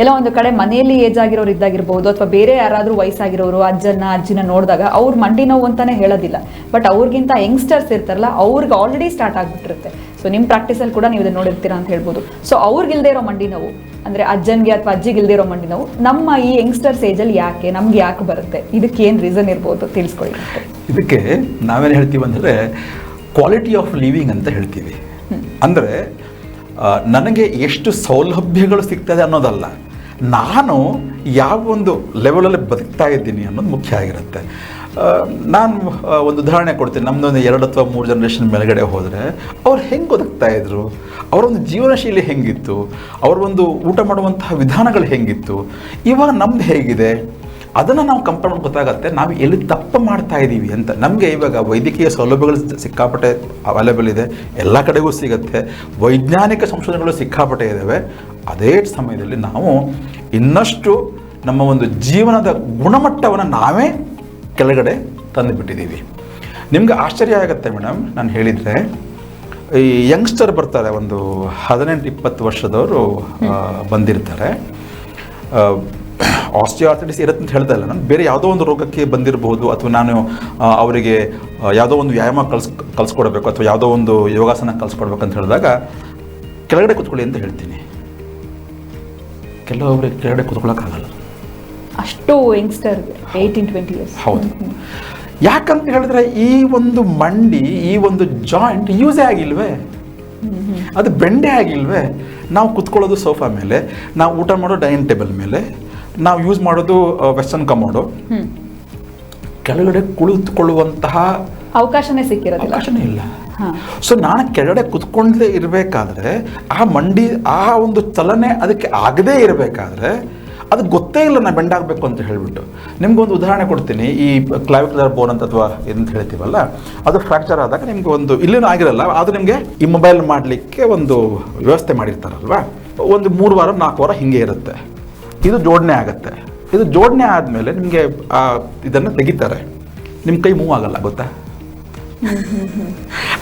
ಎಲ್ಲ ಒಂದು ಕಡೆ ಮನೆಯಲ್ಲಿ ಏಜ್ ಆಗಿರೋರು ಇದ್ದಾಗಿರ್ಬೋದು ಅಥವಾ ಬೇರೆ ಯಾರಾದರೂ ವಯಸ್ಸಾಗಿರೋರು ಅಜ್ಜನ ಅಜ್ಜಿನ ನೋಡಿದಾಗ ಅವ್ರ ಮಂಡಿ ನೋವು ಅಂತಾನೆ ಹೇಳೋದಿಲ್ಲ. ಬಟ್ ಅವ್ರಿಗಿಂತ ಯಂಗ್ಸ್ಟರ್ಸ್ ಇರ್ತಾರಲ್ಲ ಅವ್ರಿಗೆ ಆಲ್ರೆಡಿ ಸ್ಟಾರ್ಟ್ ಆಗಿಬಿಟ್ಟಿರುತ್ತೆ. ಸೊ ನಿಮ್ಮ ಪ್ರಾಕ್ಟೀಸಲ್ಲಿ ಕೂಡ ನೀವು ಇದನ್ನ ನೋಡಿರ್ತೀರಾ ಅಂತ ಹೇಳ್ಬೋದು. ಸೊ ಅವ್ರಿಗಿಲ್ದೇ ಇರೋ ಮಂಡಿ ನೋವು ಅಂದರೆ ಅಜ್ಜನ್ಗೆ ಅಥವಾ ಅಜ್ಜಿಗೆ ಇಲ್ದೇ ಇರೋ ಮಂಡಿ ನೋವು ನಮ್ಮ ಈ ಯಂಗ್ಸ್ಟರ್ಸ್ ಏಜಲ್ಲಿ ಯಾಕೆ ನಮ್ಗೆ ಯಾಕೆ ಬರುತ್ತೆ? ಇದಕ್ಕೆ ಏನು ರೀಸನ್ ಇರ್ಬೋದು? ತಿಳಿಸ್ಕೊಳ್ಳಿ ಇದಕ್ಕೆ ನಾವೇನು ಹೇಳ್ತೀವಿ ಅಂದರೆ ಕ್ವಾಲಿಟಿ ಆಫ್ ಲಿವಿಂಗ್ ಅಂತ ಹೇಳ್ತೀವಿ. ಅಂದರೆ ನನಗೆ ಎಷ್ಟು ಸೌಲಭ್ಯಗಳು ಸಿಗ್ತದೆ ಅನ್ನೋದಲ್ಲ. ನಾನು ಯಾವ ಒಂದು ಲೆವೆಲಲ್ಲಿ ಬದುಕ್ತಾ ಇದ್ದೀನಿ ಅನ್ನೋದು ಮುಖ್ಯ ಆಗಿರುತ್ತೆ. ನಾನು ಒಂದು ಉದಾಹರಣೆ ಕೊಡ್ತೀನಿ. ನಮ್ಮದೊಂದು ಎರಡು ಅಥವಾ ಮೂರು ಜನ್ರೇಷನ್ ಮೇಲ್ಗಡೆ ಹೋದರೆ ಅವ್ರು ಹೆಂಗೆ ಬದುಕ್ತಾ ಇದ್ರು? ಅವರೊಂದು ಜೀವನ ಶೈಲಿ ಹೆಂಗಿತ್ತು? ಅವ್ರ ಒಂದು ಊಟ ಮಾಡುವಂತಹ ವಿಧಾನಗಳು ಹೆಂಗಿತ್ತು? ಇವಾಗ ನಮ್ದು ಹೇಗಿದೆ? ಅದನ್ನು ನಾವು ಕಂಪೇರ್ ಮಾಡಿ ಗೊತ್ತಾಗತ್ತೆ. ನಾವು ಎಲ್ಲಿ ತಪ್ಪು ಮಾಡ್ತಾ ಇದ್ದೀವಿ ಅಂತ. ನಮಗೆ ಇವಾಗ ವೈದ್ಯಕೀಯ ಸೌಲಭ್ಯಗಳು ಸಿಕ್ಕಾಪಟ್ಟೆ ಅವೈಲೇಬಲ್ ಇದೆ. ಎಲ್ಲ ಕಡೆಗೂ ಸಿಗುತ್ತೆ. ವೈಜ್ಞಾನಿಕ ಸಂಶೋಧನೆಗಳು ಸಿಕ್ಕಾಪಟ್ಟೆ ಇದ್ದಾವೆ ಅದೇ ಸಮಯದಲ್ಲಿ ನಾವು ಇನ್ನಷ್ಟು ನಮ್ಮ ಒಂದು ಜೀವನದ ಗುಣಮಟ್ಟವನ್ನು ನಾವೇ ಕೆಳಗಡೆ ತಂದುಬಿಟ್ಟಿದ್ದೀವಿ. ನಿಮ್ಗೆ ಆಶ್ಚರ್ಯ ಆಗುತ್ತೆ ಮೇಡಮ್, ನಾನು ಹೇಳಿದರೆ, ಈ ಯಂಗ್ಸ್ಟರ್ ಬರ್ತಾರೆ, ಒಂದು ಹದಿನೆಂಟು ಇಪ್ಪತ್ತು ವರ್ಷದವರು ಬಂದಿರ್ತಾರೆ. ಆಸ್ಟಿಯಾರ್ಥಿಟಿಸ್ ಇರುತ್ತೆ ಅಂತ ಹೇಳ್ತಾ ಇಲ್ಲ ನಾನು, ಬೇರೆ ಯಾವುದೋ ಒಂದು ರೋಗಕ್ಕೆ ಬಂದಿರಬಹುದು ಅಥವಾ ನಾನು ಅವರಿಗೆ ಯಾವುದೋ ಒಂದು ವ್ಯಾಯಾಮ ಕಲ್ಸ್, ಕಲಿಸ್ಕೊಡ್ಬೇಕು, ಅಥವಾ ಯಾವುದೋ ಒಂದು ಯೋಗಾಸನ ಕಲಿಸ್ಕೊಡ್ಬೇಕು ಅಂತ ಹೇಳಿದಾಗ, ಕೆಳಗಡೆ ಕೂತ್ಕೊಳ್ಳಿ ಅಂತ ಹೇಳ್ತೀನಿ. ಕೆಲವೊಬ್ಬರಿಗೆ ಕೆಳಗಡೆ ಕುತ್ಕೊಳ್ಳೋಕ್ಕಾಗಲ್ಲ. ಅಷ್ಟು ಯಂಗ್ಸ್ಟರ್ ಏಯ್ಟೀನ್ ಟ್ವೆಂಟಿ ಇಯರ್ಸ್ ಹೌದು. ಯಾಕಂತ ಹೇಳಿದ್ರೆ ಈ ಒಂದು ಮಂಡಿ ಈ ಒಂದು ಜಾಯಿಂಟ್ ಯೂಸೇ ಆಗಿಲ್ವೇ? ಅದು ಬೆಂಡೆ ಆಗಿಲ್ವೇ? ನಾವು ಕುತ್ಕೊಳ್ಳೋದು ಸೋಫಾ ಮೇಲೆ ನಾವು ಊಟ ಮಾಡೋ ಡೈನಿಂಗ್ ಟೇಬಲ್ ಮೇಲೆ ನಾವು ಯೂಸ್ ಮಾಡೋದು ವೆಸ್ಟರ್ನ್ ಕಮೋಡು ಕೆಳಗಡೆ ಕುಳಿತುಕೊಳ್ಳುವಂತಹ ಅವಕಾಶನೇ ಸಿಕ್ಕಿರೋದು ಅವಕಾಶನೇ ಇಲ್ಲ. ಸೊ ನಾನು ಕೆಳಗಡೆ ಕುತ್ಕೊಂಡೇ ಇರಬೇಕಾದ್ರೆ ಆ ಮಂಡಿ ಆ ಒಂದು ಚಲನೆ ಅದಕ್ಕೆ ಆಗದೇ ಇರಬೇಕಾದ್ರೆ ಅದು ಗೊತ್ತೇ ಇಲ್ಲ ನಾನು ಬೆಂಡಾಗಬೇಕು ಅಂತ ಹೇಳಿಬಿಟ್ಟು. ನಿಮ್ಗೊಂದು ಉದಾಹರಣೆ ಕೊಡ್ತೀನಿ. ಈ ಕ್ಲಾವಿಕ್ಯುಲರ್ ಬೋನ್ ಅಂತ ಅಥವಾ ಏನಂತ ಹೇಳ್ತೀವಲ್ಲ ಅದು ಫ್ರ್ಯಾಕ್ಚರ್ ಆದಾಗ ನಿಮ್ಗೆ ಒಂದು ಇಲ್ಲೇನೂ ಆಗಿರಲ್ಲ ಅದು ನಿಮಗೆ ಈ ಮೊಬೈಲ್ ಮಾಡಲಿಕ್ಕೆ ಒಂದು ವ್ಯವಸ್ಥೆ ಮಾಡಿರ್ತಾರಲ್ವಾ? ಒಂದು ಮೂರು ವಾರ ನಾಲ್ಕು ವಾರ ಹಿಂಗೆ ಇರುತ್ತೆ. ಇದು ಜೋಡಣೆ ಆಗುತ್ತೆ. ಇದು ಜೋಡಣೆ ಆದಮೇಲೆ ನಿಮಗೆ ಆ ಇದನ್ನು ತೆಗಿತಾರೆ. ನಿಮ್ಮ ಕೈ ಮೂವ್ ಆಗಲ್ಲ ಗೊತ್ತಾ?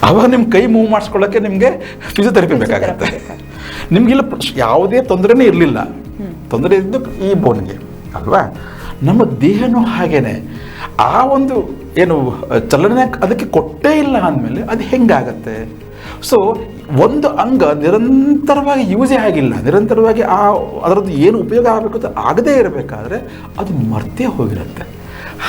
ಅವಾಗ ನಿಮ್ಮ ಕೈ ಮೂವ್ ಮಾಡಿಸ್ಕೊಳ್ಳೋಕ್ಕೆ ನಿಮಗೆ ಫಿಸಿಯೋಥೆರಪಿ ಬೇಕಾಗುತ್ತೆ. ನಿಮಗಿಲ್ಲ ಯಾವುದೇ ತೊಂದರೆನೇ ಇರಲಿಲ್ಲ. ತೊಂದರೆ ಇದ್ದು ಈ ಬೋನ್ಗೆ ಅಲ್ವಾ? ನಮ್ಮ ದೇಹನೂ ಹಾಗೇನೆ. ಆ ಒಂದು ಏನು ಚಲನೆ ಅದಕ್ಕೆ ಕೊಟ್ಟೇ ಇಲ್ಲ ಅಂದಮೇಲೆ ಅದು ಹೆಂಗಾಗತ್ತೆ? ಸೊ ಒಂದು ಅಂಗ ನಿರಂತರವಾಗಿ ಯೂಸೇ ಆಗಿಲ್ಲ. ನಿರಂತರವಾಗಿ ಆ ಅದರದ್ದು ಏನು ಉಪಯೋಗ ಆಗಬೇಕು ಅಂತ ಆಗದೇ ಇರಬೇಕಾದ್ರೆ ಅದು ಮರ್ತೇ ಹೋಗಿರುತ್ತೆ.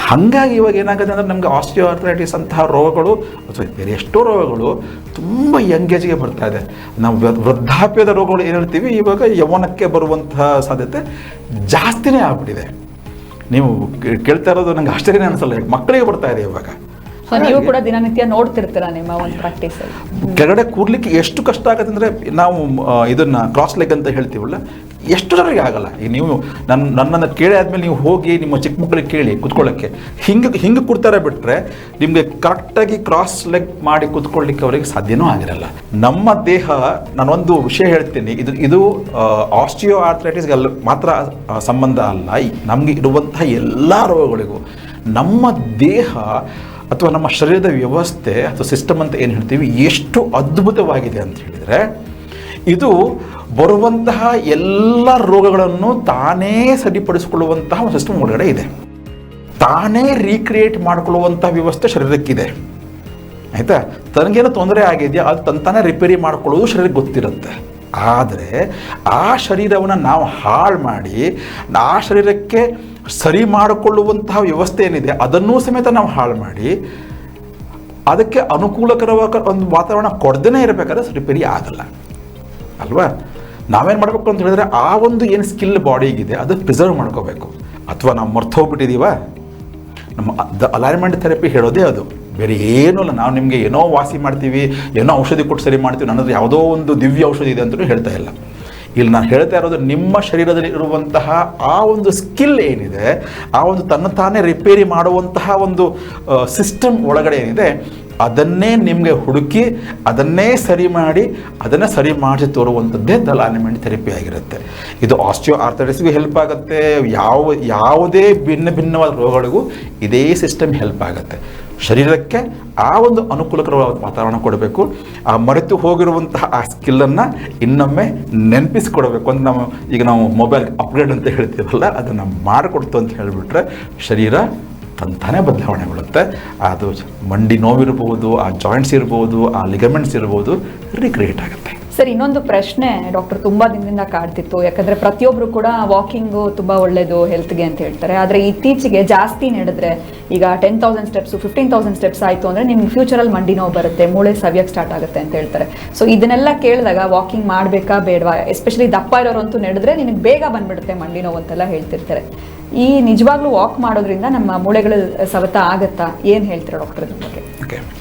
ಹಾಗಾಗಿ ಇವಾಗ ಏನಾಗುತ್ತೆ ಅಂದರೆ ನಮಗೆ ಆಸ್ಟಿಯೋ ಆರ್ಥರೈಟಿಸ್ ಅಂತಹ ರೋಗಗಳು ಅಥವಾ ಬೇರೆ ಎಷ್ಟೋ ರೋಗಗಳು ತುಂಬ ಯಂಗ್ ಏಜ್ಗೆ ಬರ್ತಾ ಇದೆ. ನಾವು ವೃದ್ಧಾಪ್ಯದ ರೋಗಗಳು ಏನು ಹೇಳ್ತೀವಿ? ಇವಾಗ ಯವನಕ್ಕೆ ಬರುವಂತಹ ಸಾಧ್ಯತೆ ಜಾಸ್ತಿನೇ ಆಗ್ಬಿಟ್ಟಿದೆ. ನೀವು ಕೇಳ್ತಾ ಇರೋದು ನಂಗೆ ಆಶ್ಚರ್ಯನೇ ಅನಿಸಲ್ಲ. ಮಕ್ಕಳಿಗೆ ಬರ್ತಾ ಇದೆ ಇವಾಗ. ಸೊ ನೀವು ಕೂಡ ದಿನನಿತ್ಯ ನೋಡ್ತಿರ್ತೀರಾ ನಿಮ್ಮ ಒಂದು ಪ್ರಾಕ್ಟೀಸ್ ಕೆಳಗಡೆ ಕೂರ್ಲಿಕ್ಕೆ ಎಷ್ಟು ಕಷ್ಟ ಆಗುತ್ತೆ ಅಂದರೆ ನಾವು ಇದನ್ನ ಕ್ರಾಸ್ ಲೆಗ್ ಅಂತ ಹೇಳ್ತೀವಲ್ಲ ಎಷ್ಟು ಜನರಿಗೆ ಆಗಲ್ಲ? ಈಗ ನೀವು ನನ್ನ ನನ್ನನ್ನು ಕೇಳಿ ಆದಮೇಲೆ ನೀವು ಹೋಗಿ ನಿಮ್ಮ ಚಿಕ್ಕ ಮಕ್ಕಳಿಗೆ ಕೇಳಿ ಕುತ್ಕೊಳ್ಳೋಕ್ಕೆ. ಹಿಂಗೆ ಹಿಂಗೆ ಕೊಡ್ತಾರೆ ಬಿಟ್ಟರೆ ನಿಮಗೆ ಕರೆಕ್ಟಾಗಿ ಕ್ರಾಸ್ ಲೆಗ್ ಮಾಡಿ ಕುತ್ಕೊಳ್ಳಿಕ್ಕೆ ಅವರಿಗೆ ಸಾಧ್ಯನೂ ಆಗಿರಲ್ಲ. ನಮ್ಮ ದೇಹ, ನಾನೊಂದು ವಿಷಯ ಹೇಳ್ತೀನಿ. ಇದು ಇದು ಆಸ್ಟಿಯೋ ಆರ್ಥರೈಟಿಸ್ಗೆ ಅಲ್ಲಿ ಮಾತ್ರ ಸಂಬಂಧ ಅಲ್ಲ. ನಮಗೆ ಇರುವಂತಹ ಎಲ್ಲ ರೋಗಗಳಿಗೂ ನಮ್ಮ ದೇಹ ಅಥವಾ ನಮ್ಮ ಶರೀರದ ವ್ಯವಸ್ಥೆ ಅಥವಾ ಸಿಸ್ಟಮ್ ಅಂತ ಏನು ಹೇಳ್ತೀವಿ, ಎಷ್ಟು ಅದ್ಭುತವಾಗಿದೆ ಅಂತ ಹೇಳಿದರೆ, ಇದು ಬರುವಂತಹ ಎಲ್ಲ ರೋಗಗಳನ್ನು ತಾನೇ ಸರಿಪಡಿಸಿಕೊಳ್ಳುವಂತಹ ಒಂದು ಸಿಸ್ಟಮ್ ಒಳಗಡೆ ಇದೆ. ತಾನೇ ರೀಕ್ರಿಯೇಟ್ ಮಾಡಿಕೊಳ್ಳುವಂಥ ವ್ಯವಸ್ಥೆ ಶರೀರಕ್ಕಿದೆ. ಆಯಿತಾ? ತನಗೇನೋ ತೊಂದರೆ ಆಗಿದೆಯಾ, ಅದು ತಂತಾನೆ ರಿಪೇರಿ ಮಾಡ್ಕೊಳ್ಳೋದು ಶರೀರಕ್ಕೆ ಗೊತ್ತಿರುತ್ತೆ. ಆದರೆ ಆ ಶರೀರವನ್ನು ನಾವು ಹಾಳು ಮಾಡಿ, ಆ ಶರೀರಕ್ಕೆ ಸರಿ ಮಾಡಿಕೊಳ್ಳುವಂತಹ ವ್ಯವಸ್ಥೆ ಏನಿದೆ, ಅದನ್ನೂ ಸಮೇತ ನಾವು ಹಾಳು ಮಾಡಿ, ಅದಕ್ಕೆ ಅನುಕೂಲಕರವಾದ ಒಂದು ವಾತಾವರಣ ಕೊಡದೇ ಇರಬೇಕಾದ್ರೆ ರಿಪೇರಿ ಆಗಲ್ಲ. ಅಲ್ವಾ? ನಾವೇನು ಮಾಡಬೇಕು ಅಂತ ಹೇಳಿದ್ರೆ ಆ ಒಂದು ಏನು ಸ್ಕಿಲ್ ಬಾಡಿಗಿದೆ ಅದು ಪ್ರಿಸರ್ವ್ ಮಾಡ್ಕೋಬೇಕು. ಅಥವಾ ನಾವು ಮರ್ತೋಗ್ಬಿಟ್ಟಿದ್ದೀವ ನಮ್ಮ ದ ಅಲೈನ್ಮೆಂಟ್ ಥೆರಪಿ ಹೇಳೋದೇ ಅದು. ಬೇರೆ ಏನೂ ಅಲ್ಲ ನಾವು ನಿಮಗೆ ಏನೋ ವಾಸಿ ಮಾಡ್ತೀವಿ, ಏನೋ ಔಷಧಿ ಕೊಟ್ಟು ಸರಿ ಮಾಡ್ತೀವಿ ನನ್ನದು ಯಾವುದೋ ಒಂದು ದಿವ್ಯ ಔಷಧಿ ಇದೆ ಅಂತಲೂ ಹೇಳ್ತಾ ಇಲ್ಲ. ಇಲ್ಲಿ ನಾನು ಹೇಳ್ತಾ ಇರೋದು ನಿಮ್ಮ ಶರೀರದಲ್ಲಿ ಇರುವಂತಹ ಆ ಒಂದು ಸ್ಕಿಲ್ ಏನಿದೆ, ಆ ಒಂದು ತನ್ನ ತಾನೇ ರಿಪೇರಿ ಮಾಡುವಂತಹ ಒಂದು ಸಿಸ್ಟಮ್ ಒಳಗಡೆ ಏನಿದೆ ಅದನ್ನೇ ನಿಮಗೆ ಹುಡುಕಿ, ಅದನ್ನೇ ಸರಿ ಮಾಡಿ, ಅದನ್ನು ಸರಿ ಮಾಡಿಸಿ ತೋರುವಂಥದ್ದೇ ಅಲಿಮೆಂಟ್ ಥೆರಪಿ ಆಗಿರುತ್ತೆ. ಇದು ಆಸ್ಟಿಯೋ ಆರ್ಥರೈಟಿಸ್ಗೂ ಹೆಲ್ಪ್ ಆಗುತ್ತೆ, ಯಾವ, ಯಾವುದೇ ಭಿನ್ನ ಭಿನ್ನವಾದ ರೋಗಗಳಿಗೂ ಇದೇ ಸಿಸ್ಟಮ್ ಹೆಲ್ಪ್ ಆಗುತ್ತೆ. ಶರೀರಕ್ಕೆ ಆ ಒಂದು ಅನುಕೂಲಕರವಾದ ವಾತಾವರಣ ಕೊಡಬೇಕು. ಆ ಮರೆತು ಹೋಗಿರುವಂತಹ ಆ ಸ್ಕಿಲ್ಲನ್ನು ಇನ್ನೊಮ್ಮೆ ನೆನಪಿಸ್ಕೊಡ್ಬೇಕು ಅಂತ ನಾವು, ಈಗ ನಾವು ಮೊಬೈಲ್ ಅಪ್ಗ್ರೇಡ್ ಅಂತ ಹೇಳ್ತೀವಲ್ಲ, ಅದನ್ನು ಮಾಡಿಕೊಡ್ತು ಅಂತ ಹೇಳಿಬಿಟ್ರೆ ಶರೀರ ತಂತಾನೇ ಬದಲಾವಣೆಗೊಳ್ಳುತ್ತೆ. ಅದು ಮಂಡಿ ನೋವಿರ್ಬೋದು, ಆ ಜಾಯಿಂಟ್ಸ್ ಇರ್ಬೋದು, ಆ ಲಿಗಮೆಂಟ್ಸ್ ಇರ್ಬೋದು ರಿಕ್ರಿಯೇಟ್ ಆಗುತ್ತೆ. ಸರ್, ಇನ್ನೊಂದು ಪ್ರಶ್ನೆ ಡಾಕ್ಟರ್ ತುಂಬಾ ದಿನದಿಂದ ಕಾಡ್ತಿತ್ತು. ಯಾಕಂದ್ರೆ ಪ್ರತಿಯೊಬ್ರು ಕೂಡ ವಾಕಿಂಗು ತುಂಬಾ ಒಳ್ಳೇದು ಹೆಲ್ತ್ಗೆ ಅಂತ ಹೇಳ್ತಾರೆ. ಆದ್ರೆ ಇತ್ತೀಚೆಗೆ ಜಾಸ್ತಿ ನಡೆದ್ರೆ ಈಗ ten thousand steps fifteen thousand steps ಆಯ್ತು ಅಂದ್ರೆ ನಿಮ್ಗೆ ಫ್ಯೂಚರಲ್ಲಿ ಮಂಡಿ ನೋವು ಬರುತ್ತೆ, ಮೂಳೆ ಸವಿಯಕ್ಕೆ ಸ್ಟಾರ್ಟ್ ಆಗುತ್ತೆ ಅಂತ ಹೇಳ್ತಾರೆ. ಸೊ ಇದನ್ನೆಲ್ಲ ಕೇಳಿದಾಗ ವಾಕಿಂಗ್ ಮಾಡಬೇಕಾ ಬೇಡವಾ? ಎಸ್ಪೆಷಲಿ ದಪ್ಪ ಇರೋರಂತೂ ನಡೆದ್ರೆ ನಿನಗೆ ಬೇಗ ಬಂದ್ಬಿಡುತ್ತೆ ಮಂಡಿ ನೋವು ಅಂತೆಲ್ಲ ಹೇಳ್ತಿರ್ತಾರೆ. ಈ ನಿಜವಾಗ್ಲೂ ವಾಕ್ ಮಾಡೋದ್ರಿಂದ ನಮ್ಮ ಮೂಳೆಗಳು ಸವತ ಆಗತ್ತಾ? ಏನ್ ಹೇಳ್ತೀರಾ ಡಾಕ್ಟರ್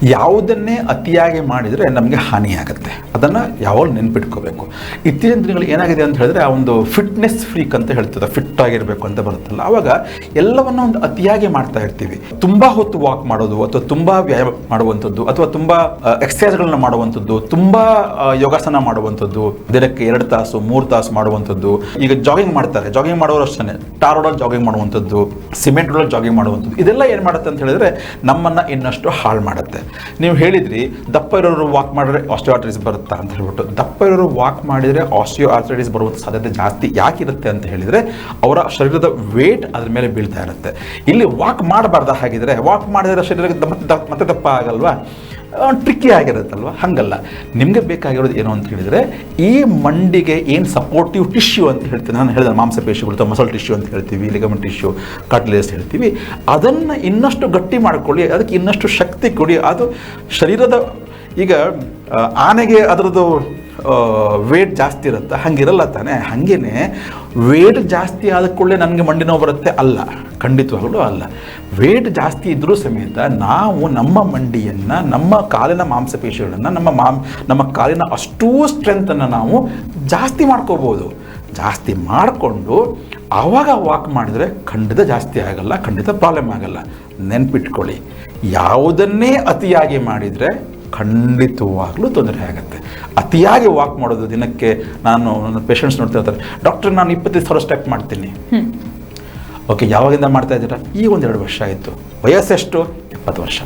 ಯಾವುದನ್ನೇ ಅತಿಯಾಗಿ ಮಾಡಿದರೆ ನಮಗೆ ಹಾನಿಯಾಗುತ್ತೆ. ಅದನ್ನು ಯಾವಾಗ ನೆನ್ಪಿಟ್ಕೋಬೇಕು. ಇತ್ತೀಚಿನ ದಿನಗಳು ಏನಾಗಿದೆ ಅಂತ ಹೇಳಿದ್ರೆ ಆ ಒಂದು ಫಿಟ್ನೆಸ್ ಫ್ರೀಕ್ ಅಂತ ಹೇಳ್ತದೆ ಫಿಟ್ ಆಗಿರಬೇಕು ಅಂತ ಬರುತ್ತಲ್ಲ ಆವಾಗ ಎಲ್ಲವನ್ನ ಒಂದು ಅತಿಯಾಗಿ ಮಾಡ್ತಾ ಇರ್ತೀವಿ. ತುಂಬ ಹೊತ್ತು ವಾಕ್ ಮಾಡೋದು ಅಥವಾ ತುಂಬ ವ್ಯಾಯಾಮ ಮಾಡುವಂಥದ್ದು ಅಥವಾ ತುಂಬ ಎಕ್ಸಸೈಸ್ಗಳನ್ನ ಮಾಡುವಂಥದ್ದು, ತುಂಬ ಯೋಗಾಸನ ಮಾಡುವಂಥದ್ದು, ದಿನಕ್ಕೆ ಎರಡು ತಾಸು, ಮೂರು ತಾಸು ಮಾಡುವಂಥದ್ದು. ಈಗ ಜಾಗಿಂಗ್ ಮಾಡ್ತಾರೆ ಜಾಗಿಂಗ್ ಮಾಡೋರು ಅಷ್ಟೇ ಟಾರ್ ರೋಡಲ್ಲಿ ಜಾಗಿಂಗ್ ಮಾಡುವಂಥದ್ದು ಸಿಮೆಂಟ್ ರೋಡಲ್ಲಿ ಜಾಗಿಂಗ್ ಮಾಡುವಂಥದ್ದು. ಇದೆಲ್ಲ ಏನು ಮಾಡುತ್ತೆ ಅಂತ ಹೇಳಿದ್ರೆ ನಮ್ಮನ್ನು ಇನ್ನಷ್ಟು ಹಾಳು ಮಾಡುತ್ತೆ. ನೀವು ಹೇಳಿದ್ರಿ, ದಪ್ಪ ಇರೋರು ವಾಕ್ ಮಾಡಿದ್ರೆ ಆಸ್ಟಿಯೋ ಆರ್ಥೈಟಿಸ್ ಬರುತ್ತಾ ಅಂತ ಹೇಳ್ಬಿಟ್ಟು ದಪ್ಪ ಇರೋರು ವಾಕ್ ಮಾಡಿದರೆ ಆಸ್ಟಿಯೋ ಆರ್ಥೈಟಿಸ್ ಬರುವಂಥ ಸಾಧ್ಯತೆ ಜಾಸ್ತಿ ಯಾಕಿರುತ್ತೆ ಅಂತ ಹೇಳಿದರೆ ಅವರ ಶರೀರದ ವೇಟ್ ಅದ್ರ ಮೇಲೆ ಬೀಳ್ತಾ ಇರುತ್ತೆ. ಇಲ್ಲಿ ವಾಕ್ ಮಾಡಬಾರ್ದ ಹಾಗಿದ್ರೆ ವಾಕ್ ಮಾಡಿದರೆ ಶರೀರಕ್ಕೆ ಮತ್ತೆ ದಪ್ಪ- ಮತ್ತೆ ದಪ್ಪ ಆಗಲ್ವಾ? ಟ್ರಿಕ್ಕಿ ಆಗಿರುತ್ತಲ್ವ? ಹಂಗಲ್ಲ. ನಿಮಗೆ ಬೇಕಾಗಿರೋದು ಏನು ಅಂತ ಹೇಳಿದರೆ ಈ ಮಂಡಿಗೆ ಏನು ಸಪೋರ್ಟಿವ್ ಟಿಶ್ಯೂ ಅಂತ ಹೇಳ್ತೀನಿ. ನಾನು ಹೇಳಿದೆ ಮಾಂಸಪೇಶಿಗಳು ಅಥವಾ ಮಸಲ್ ಟಿಶ್ಯೂ ಅಂತ ಹೇಳ್ತೀವಿ ಲಿಗಮೆಂಟ್ ಟಿಶ್ಯೂ ಕಟ್ಲೇಸ್ ಹೇಳ್ತೀವಿ. ಅದನ್ನು ಇನ್ನಷ್ಟು ಗಟ್ಟಿ ಮಾಡ್ಕೊಳ್ಳಿ, ಅದಕ್ಕೆ ಇನ್ನಷ್ಟು ಶಕ್ತಿ ಕೊಡಿ. ಅದು ಶರೀರದ ಈಗ ಆನೆಗೆ ಅದರದ್ದು ವೇಟ್ ಜಾಸ್ತಿ ಇರುತ್ತೆ. ಹಂಗಿರಲ್ಲ ತಾನೇ. ಹಾಗೇನೆ ವೇಟ್ ಜಾಸ್ತಿ ಆದ ಕೂಡಲೇ ನನಗೆ ಮಂಡಿ ನೋವು ಬರುತ್ತೆ? ಅಲ್ಲ. ಖಂಡಿತವಾಗಲೂ ಅಲ್ಲ. ವೇಟ್ ಜಾಸ್ತಿ ಇದ್ದರೂ ಸಮೇತ ನಾವು ನಮ್ಮ ಮಂಡಿಯನ್ನು, ನಮ್ಮ ಕಾಲಿನ ಮಾಂಸಪೇಶಿಗಳನ್ನು, ನಮ್ಮ ಮಾಂ, ನಮ್ಮ ಕಾಲಿನ ಅಷ್ಟೂ ಸ್ಟ್ರೆಂತನ್ನು ನಾವು ಜಾಸ್ತಿ ಮಾಡ್ಕೋಬೋದು. ಜಾಸ್ತಿ ಮಾಡಿಕೊಂಡು ಆವಾಗ ವಾಕ್ ಮಾಡಿದರೆ ಖಂಡಿತ ಜಾಸ್ತಿ ಆಗಲ್ಲ, ಖಂಡಿತ ಪ್ರಾಬ್ಲಮ್ ಆಗಲ್ಲ. ನೆನ್ಪಿಟ್ಕೊಳ್ಳಿ. ಯಾವುದನ್ನೇ ಅತಿಯಾಗಿ ಮಾಡಿದರೆ ಖಂಡಿತವಾಗ್ಲೂ ತೊಂದರೆ ಆಗುತ್ತೆ. ಅತಿಯಾಗಿ ವಾಕ್ ಮಾಡೋದು ದಿನಕ್ಕೆ ನಾನು ನನ್ನ ಪೇಷಂಟ್ಸ್ ನೋಡ್ತಾ ಇರ್ತಾರೆ ಡಾಕ್ಟರ್ ನಾನು ಇಪ್ಪತ್ತೈದು ಸಾವಿರ ಸ್ಟೆಪ್ ಮಾಡ್ತೀನಿ. ಓಕೆ ಯಾವಾಗಿಂದ ಮಾಡ್ತಾ ಇದ್ದೀರಾ? ಈಗ ಒಂದೆರಡು ವರ್ಷ ಆಯಿತು. ವಯಸ್ಸೆಷ್ಟು? ಇಪ್ಪತ್ತು ವರ್ಷ.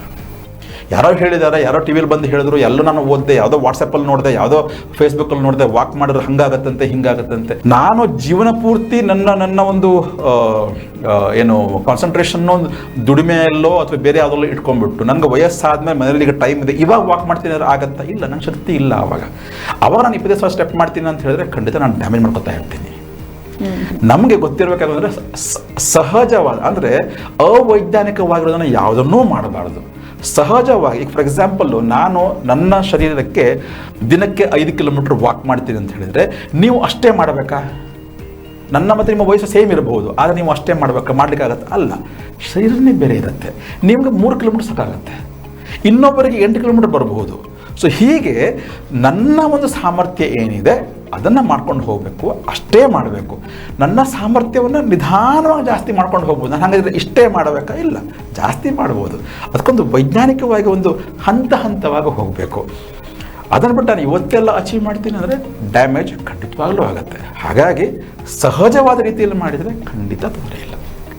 ಯಾರೋ ಹೇಳಿದ್ದಾರೆ, ಯಾರೋ ಟಿ ವಿಲಿ ಬಂದು ಹೇಳಿದ್ರು, ಎಲ್ಲೂ ನಾನು ಓದಿದೆ, ಯಾವುದೋ ವಾಟ್ಸಪ್ಪಲ್ಲಿ ನೋಡಿದೆ, ಯಾವುದೋ ಫೇಸ್ಬುಕ್ಕಲ್ಲಿ ನೋಡಿದೆ ವಾಕ್ ಮಾಡಿದ್ರೆ ಹಂಗಾಗತ್ತಂತೆ, ಹಿಂಗಾಗತ್ತಂತೆ. ನಾನು ಜೀವನ ಪೂರ್ತಿ ನನ್ನ ನನ್ನ ಒಂದು ಏನು ಕಾನ್ಸಂಟ್ರೇಷನ್ನು ದುಡಿಮೆಯಲ್ಲೋ ಅಥವಾ ಬೇರೆ ಯಾವುದಲ್ಲೋ ಇಟ್ಕೊಂಡ್ಬಿಟ್ಟು, ನನಗೆ ವಯಸ್ಸಾದ್ಮೇಲೆ ಮನೇಲಿ ಈಗ ಟೈಮ್ ಇದೆ, ಇವಾಗ ವಾಕ್ ಮಾಡ್ತೀನಿ ಅಂದ್ರೆ ಆಗತ್ತಾ? ಇಲ್ಲ ನನ್ನ ಶಕ್ತಿ ಇಲ್ಲ ಆವಾಗ ಅವಾಗ ನಾನು ಇಪ್ಪತ್ತೈದು ಸಾವಿರ ಸ್ಟೆಪ್ ಮಾಡ್ತೀನಿ ಅಂತ ಹೇಳಿದ್ರೆ ಖಂಡಿತ ನಾನು ಡ್ಯಾಮೇಜ್ ಮಾಡ್ಕೊತಾ ಇರ್ತೀನಿ. ನಮಗೆ ಗೊತ್ತಿರಬೇಕಾದ್ರೆ ಸಹಜವಾದ, ಅಂದರೆ ಅವೈಜ್ಞಾನಿಕವಾಗಿರೋದನ್ನು ಯಾವುದನ್ನೂ ಮಾಡಬಾರ್ದು. ಸಹಜವಾಗಿ ಫಾರ್ ಎಕ್ಸಾಂಪಲ್ಲು ನಾನು ನನ್ನ ಶರೀರಕ್ಕೆ ದಿನಕ್ಕೆ ಐದು ಕಿಲೋಮೀಟ್ರ್ ವಾಕ್ ಮಾಡ್ತೀನಿ ಅಂತ ಹೇಳಿದರೆ, ನೀವು ಅಷ್ಟೇ ಮಾಡಬೇಕಾ? ನನ್ನ ಮತ್ತು ನಿಮ್ಮ ವಯಸ್ಸು ಸೇಮ್ ಇರಬಹುದು, ಆದರೆ ನೀವು ಅಷ್ಟೇ ಮಾಡಬೇಕು? ಮಾಡಲಿಕ್ಕಾಗತ್ತೆ ಅಲ್ಲ. ಶರೀರನೇ ಬೇರೆ ಇರುತ್ತೆ. ನಿಮಗೆ ಮೂರು ಕಿಲೋಮೀಟ್ರ್ ಸಾಕಾಗತ್ತೆ. ಇನ್ನೊಬ್ಬರಿಗೆ ಎಂಟು ಕಿಲೋಮೀಟ್ರ್ ಬರಬಹುದು. ಸೊ ಹೀಗೆ ನನ್ನ ಒಂದು ಸಾಮರ್ಥ್ಯ ಏನಿದೆ? ಅದನ್ನು ಮಾಡ್ಕೊಂಡು ಹೋಗಬೇಕು, ಅಷ್ಟೇ ಮಾಡಬೇಕು. ನನ್ನ ಸಾಮರ್ಥ್ಯವನ್ನು ನಿಧಾನವಾಗಿ ಜಾಸ್ತಿ ಮಾಡ್ಕೊಂಡು ಹೋಗ್ಬೋದು. ನಾನು ಹಾಗಾದರೆ ಇಷ್ಟೇ ಮಾಡಬೇಕಾ? ಇಲ್ಲ. ಜಾಸ್ತಿ ಮಾಡ್ಬೋದು. ಅದಕ್ಕೊಂದು ವೈಜ್ಞಾನಿಕವಾಗಿ ಒಂದು ಹಂತ ಹಂತವಾಗಿ ಹೋಗಬೇಕು. ಅದನ್ನು ಬಿಟ್ಟು ನಾನು ಇವತ್ತೆಲ್ಲ ಅಚೀವ್ ಮಾಡ್ತೀನಿ ಅಂದರೆ ಡ್ಯಾಮೇಜ್ ಖಂಡಿತವಾಗಲೂ ಆಗುತ್ತೆ. ಹಾಗಾಗಿ ಸಹಜವಾದ ರೀತಿಯಲ್ಲಿ ಮಾಡಿದರೆ ಖಂಡಿತ ತೊಂದರೆ ಇಲ್ಲ.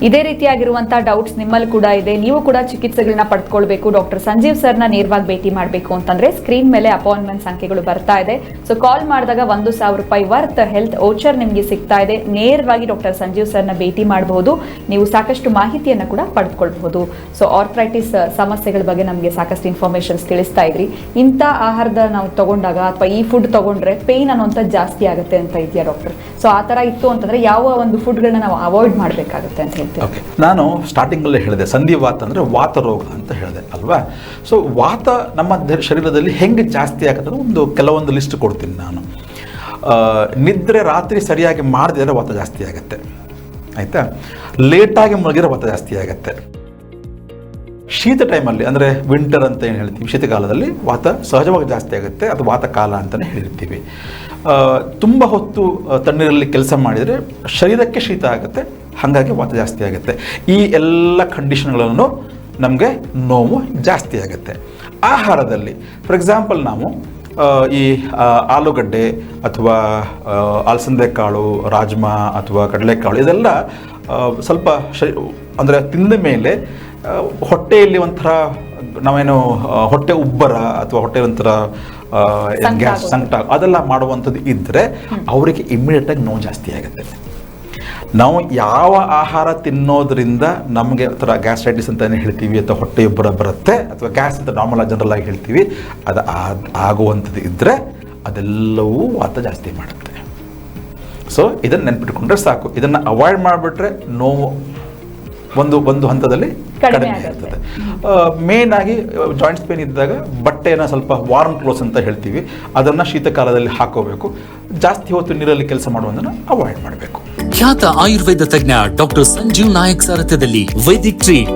ಇದೇ ರೀತಿಯಾಗಿರುವಂತಹ ಡೌಟ್ಸ್ ನಿಮ್ಮಲ್ಲಿ ಕೂಡ ಇದೆ. ನೀವು ಕೂಡ ಚಿಕಿತ್ಸೆಗಳನ್ನ ಪಡ್ಕೊಳ್ಬೇಕು. ಡಾಕ್ಟರ್ ಸಂಜೀವ್ ಸರ್ನ ನೇರವಾಗಿ ಭೇಟಿ ಮಾಡಬೇಕು ಅಂತಂದ್ರೆ ಸ್ಕ್ರೀನ್ ಮೇಲೆ ಅಪಾಯಿಂಟ್ಮೆಂಟ್ ಸಂಖ್ಯೆಗಳು ಬರ್ತಾ ಇದೆ. ಸೊ ಕಾಲ್ ಮಾಡಿದಾಗ ಒಂದು ಸಾವಿರ ರೂಪಾಯಿ ವರ್ತ್ ಹೆಲ್ತ್ ಓಚರ್ ನಿಮಗೆ ಸಿಗ್ತಾ ಇದೆ. ನೇರವಾಗಿ ಡಾಕ್ಟರ್ ಸಂಜೀವ್ ಸರ್ನ ಭೇಟಿ ಮಾಡಬಹುದು ನೀವು ಸಾಕಷ್ಟು ಮಾಹಿತಿಯನ್ನು ಕೂಡ ಪಡೆದುಕೊಳ್ಬಹುದು ಸೊ ಆರ್ಥ್ರೈಟಿಸ್ ಸಮಸ್ಯೆಗಳ ಬಗ್ಗೆ ನಮಗೆ ಸಾಕಷ್ಟು ಇನ್ಫಾರ್ಮೇಶನ್ಸ್ ತಿಳಿಸ್ತಾ ಇದ್ರಿ. ಇಂಥ ಆಹಾರದ ನಾವು ತಗೊಂಡಾಗ ಅಥವಾ ಈ ಫುಡ್ ತಗೊಂಡ್ರೆ ಪೇಯ್ನ್ ಅನ್ನೋಂಥದ್ದು ಜಾಸ್ತಿ ಆಗುತ್ತೆ ಅಂತ ಇದೆಯಾ ಡಾಕ್ಟರ್ ಸೊ ಆ ಥರ ಇತ್ತು ಅಂತಂದ್ರೆ ಯಾವ ಒಂದು ಫುಡ್ಗಳನ್ನ ನಾವು ಅವಾಯ್ಡ್ ಮಾಡಬೇಕಾಗುತ್ತೆ ಅಂತ ಓಕೆ ನಾನು ಸ್ಟಾರ್ಟಿಂಗಲ್ಲೇ ಹೇಳಿದೆ ಸಂಧಿವಾತ ಅಂದರೆ ವಾತ ರೋಗ ಅಂತ ಹೇಳಿದೆ, ಅಲ್ವಾ? ಸೊ ವಾತ ನಮ್ಮ ಶರೀರದಲ್ಲಿ ಹೆಂಗೆ ಜಾಸ್ತಿ ಆಗುತ್ತೆ ಒಂದು ಕೆಲವೊಂದು ಲಿಸ್ಟ್ ಕೊಡ್ತೀನಿ ನಾನು. ನಿದ್ರೆ ರಾತ್ರಿ ಸರಿಯಾಗಿ ಮಾಡದಿದ್ರೆ ವಾತ ಜಾಸ್ತಿ ಆಗುತ್ತೆ. ಆಯಿತಾ? ಲೇಟಾಗಿ ಮುಳುಗಿದ್ರೆ ವಾತ ಜಾಸ್ತಿ ಆಗುತ್ತೆ. ಶೀತ ಟೈಮಲ್ಲಿ ಅಂದರೆ ವಿಂಟರ್ ಅಂತ ಏನು ಹೇಳ್ತೀವಿ, ಶೀತಕಾಲದಲ್ಲಿ ವಾತ ಸಹಜವಾಗಿ ಜಾಸ್ತಿ ಆಗುತ್ತೆ, ಅದು ವಾತಕಾಲ ಅಂತಲೇ ಹೇಳಿರ್ತೀವಿ. ತುಂಬ ಹೊತ್ತು ತಣ್ಣೀರಲ್ಲಿ ಕೆಲಸ ಮಾಡಿದರೆ ಶರೀರಕ್ಕೆ ಶೀತ ಆಗುತ್ತೆ ಹಾಗಾಗಿ ವಾತ ಜಾಸ್ತಿ ಆಗುತ್ತೆ. ಈ ಎಲ್ಲ ಕಂಡೀಷನ್ಗಳನ್ನು ನಮಗೆ ನೋವು ಜಾಸ್ತಿ ಆಗುತ್ತೆ. ಆಹಾರದಲ್ಲಿ ಫಾರ್ ಎಕ್ಸಾಂಪಲ್ ನಾವು ಈ ಆಲೂಗಡ್ಡೆ ಅಥವಾ ಅಲಸಂದೆ ಕಾಳು ರಾಜ್ಮಾ ಅಥವಾ ಕಡಲೆಕಾಳು ಇದೆಲ್ಲ ಸ್ವಲ್ಪ ಶ ಅಂದರೆ ತಿಂದ ಮೇಲೆ ಹೊಟ್ಟೆಯಲ್ಲಿ ಒಂಥರ ನಾವೇನು ಹೊಟ್ಟೆ ಉಬ್ಬರ ಅಥವಾ ಹೊಟ್ಟೆ ಒಂಥರ ಗ್ಯಾಸ್ ಸಂಕಟ ಅದೆಲ್ಲ ಮಾಡುವಂಥದ್ದು ಇದ್ದರೆ ಅವರಿಗೆ ಇಮ್ಮಿಡಿಯೇಟಾಗಿ ನೋವು ಜಾಸ್ತಿ ಆಗುತ್ತೆ. ನಾವು ಯಾವ ಆಹಾರ ತಿನ್ನೋದ್ರಿಂದ ನಮಗೆ ಒಂಥರ ಗ್ಯಾಸ್ಟ್ರೈಟಿಸ್ ಅಂತ ಹೇಳ್ತೀವಿ ಅಥವಾ ಹೊಟ್ಟೆ ಉಬ್ಬರ ಬರುತ್ತೆ ಅಥವಾ ಗ್ಯಾಸ್ ಅಂತ ನಾರ್ಮಲ್ ಜನರಲ್ ಆಗಿ ಹೇಳ್ತೀವಿ, ಅದು ಆಗುವಂಥದ್ದು ಇದ್ದರೆ ಅದೆಲ್ಲವೂ ವಾತ ಜಾಸ್ತಿ ಮಾಡುತ್ತೆ. ಸೊ ಇದನ್ನು ನೆನ್ಪಿಟ್ಕೊಂಡ್ರೆ ಸಾಕು. ಇದನ್ನು ಅವಾಯ್ಡ್ ಮಾಡಿಬಿಟ್ರೆ ನೋವು ಒಂದು ಒಂದು ಹಂತದಲ್ಲಿ ಕಡಿಮೆ ಆಗುತ್ತದೆ ಮೇನ್ ಆಗಿ ಜಾಯಿಂಟ್ಸ್ ಪೇನ್ ಇದ್ದಾಗ ಬಟ್ಟೆನ ಸ್ವಲ್ಪ ವಾರ್ಮ್ ಕ್ಲೋಸ್ ಅಂತ ಹೇಳ್ತೀವಿ. ಅದನ್ನು ಶೀತಕಾಲದಲ್ಲಿ ಹಾಕೋಬೇಕು. ಜಾಸ್ತಿ ಹೊತ್ತು ನೀರಲ್ಲಿ ಕೆಲಸ ಮಾಡುವುದನ್ನು ಅವಾಯ್ಡ್ ಮಾಡಬೇಕು. ಖ್ಯಾತ ಆಯುರ್ವೇದ ತಜ್ಞ ಡಾಕ್ಟರ್ ಸಂಜೀವ್ ನಾಯಕ್ ಸಾರಥ್ಯದಲ್ಲಿ ವೈದಿಕ್ ಟ್ರೀಟ್.